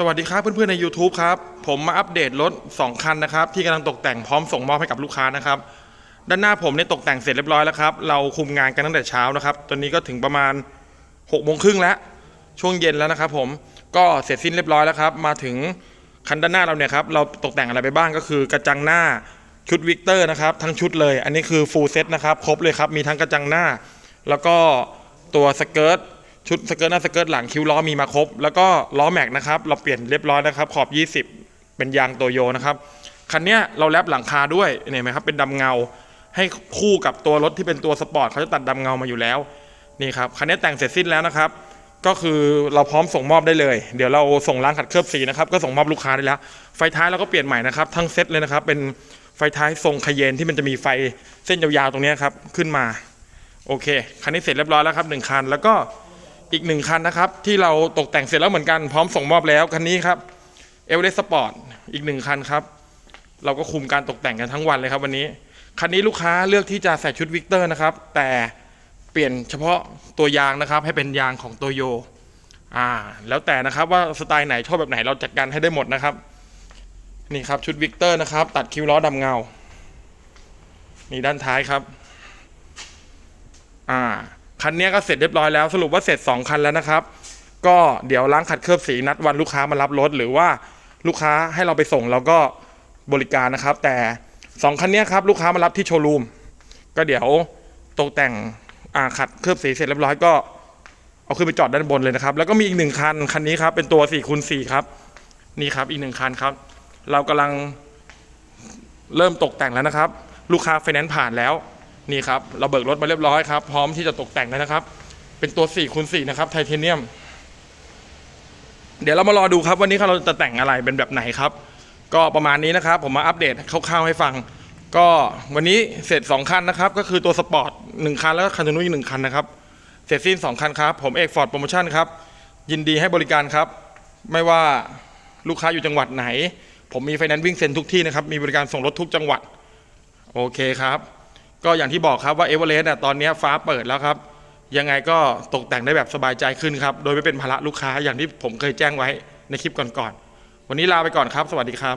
สวัสดีครับเพื่อนๆใน YouTube ครับผมมาอัปเดตรถ 2 คันนะครับที่กำลังตกแต่งพร้อมส่งมอบให้กับลูกค้านะครับด้านหน้าผมเนี่ยตกแต่งเสร็จเรียบร้อยแล้วครับเราคุมงานกันตั้งแต่เช้านะครับตอนนี้ก็ถึงประมาณ6โมงครึ่งแล้วช่วงเย็นแล้วนะครับผมก็เสร็จสิ้นเรียบร้อยแล้วครับมาถึงคันด้านหน้าเราเนี่ยครับเราตกแต่งอะไรไปบ้างก็คือกระจังหน้าชุดวิกเตอร์นะครับทั้งชุดเลย อันนี้คือฟูลเซ็ตนะครับครบเลยครับมีทั้งกระจังหน้า แล้วก็ตัวสเกิร์ต ชุดสเกิร์ตหน้าสเกิร์ตหลังคิ้วล้อมีมาครบ แล้วก็ล้อแม็กนะครับ เราเปลี่ยนเรียบร้อยนะครับ ขอบ 20 เป็นยางโตโยนะครับ คันนี้เราแรปหลังคาด้วยเห็นไหมครับ เป็นดำเงา ให้คู่กับตัวรถที่เป็นตัวสปอร์ตเขาจะตัดดำเงามาอยู่แล้ว นี่ครับ คันนี้แต่งเสร็จสิ้นแล้วนะครับ ก็คือเราพร้อมส่งมอบได้เลย เดี๋ยวเราส่งร้านขัดเคลือบสีนะครับ ก็ส่งมอบลูกค้าได้แล้ว ไฟท้ายเราก็เปลี่ยนใหม่นะครับ ทั้งเซ็ตเลยนะครับ เป็นไฟท้ายทรงคาเยนที่มันจะมีไฟเส้นยาวๆตรงนี้ครับ ขึ้นมา โอเค คันนี้เสร็จเรียบร้อยแล้วครับหนึ่งคัน แล้วก็ อีกหนึ่งคันนะครับ ที่เราตกแต่งเสร็จแล้วเหมือนกันพร้อมส่งมอบแล้วคันนี้ครับเอเวอเรสต์สปอร์ตอีกหนึ่งคันครับ เราก็คุมการตกแต่งกันทั้งวันเลยครับวันนี้ คันนี้ลูกค้าเลือกที่จะใส่ชุดวิกเตอร์นะครับ แต่เปลี่ยนเฉพาะตัวยางนะครับ ให้เป็นยางของโตโยอ่า แล้วแต่นะครับว่าสไตล์ไหนชอบแบบไหนเราจัดการให้ได้หมดนะครับ นี่ครับชุดวิกเตอร์นะครับ ตัดคิ้วล้อดำเงา นี่ด้านท้ายครับ อ่า คันนี้ก็เสร็จเรียบร้อยแล้วสรุปว่าเสร็จ 2 คันแล้วนะครับ ก็เดี๋ยวล้างขัดเคลือบสีนัดวันลูกค้ามารับรถ หรือว่าลูกค้าให้เราไปส่งเราก็บริการนะครับ แต่ 2 คันนี้ครับลูกค้ามารับที่โชว์รูมก็เดี๋ยวตกแต่งขัดเคลือบสีเสร็จเรียบร้อยก็เอาขึ้นไปจอดด้านบนเลยนะครับ แล้วก็มีอีกหนึ่งคันคันนี้ครับ เป็นตัว4คูณ4ครับ นี่ครับอีกหนึ่งคันครับ เรากำลังเริ่มตกแต่งแล้วนะครับ ลูกค้าไฟแนนซ์ผ่านแล้ว นี่ครับเราเบิกรถมาเรียบร้อยครับ พร้อมที่จะตกแต่งแล้วนะครับ เป็นตัว4คูณ4นะครับไทเทเนียม เดี๋ยวเรามารอดูครับวันนี้เราจะแต่งอะไรเป็นแบบไหนครับ ก็ประมาณนี้นะครับ ผมมาอัปเดตคร่าวๆให้ฟัง ก็วันนี้เสร็จ 2 คันนะครับ ก็คือตัวสปอร์ต1คันแล้วก็คันนูนอีกหนึ่งคันนะครับเสร็จสิ้น 2 คันครับ ผมเอกฟอร์ดโปรโมชั่นครับ ยินดีให้บริการครับ ไม่ว่าลูกค้าอยู่จังหวัดไหน ผมมีไฟแนนซ์วิ่งเซ็นทุกที่นะครับ มีบริการส่งรถทุกจังหวัด โอเคครับ ก็อย่างที่บอกครับว่าเอเวอเรสต์ตอนนี้ฟ้าเปิดแล้วครับยังไงก็ตกแต่งได้แบบสบายใจขึ้นครับ โดยไม่เป็นภาระลูกค้าอย่างที่ผมเคยแจ้งไว้ในคลิปก่อนๆวันนี้ลาไปก่อนครับ สวัสดีครับ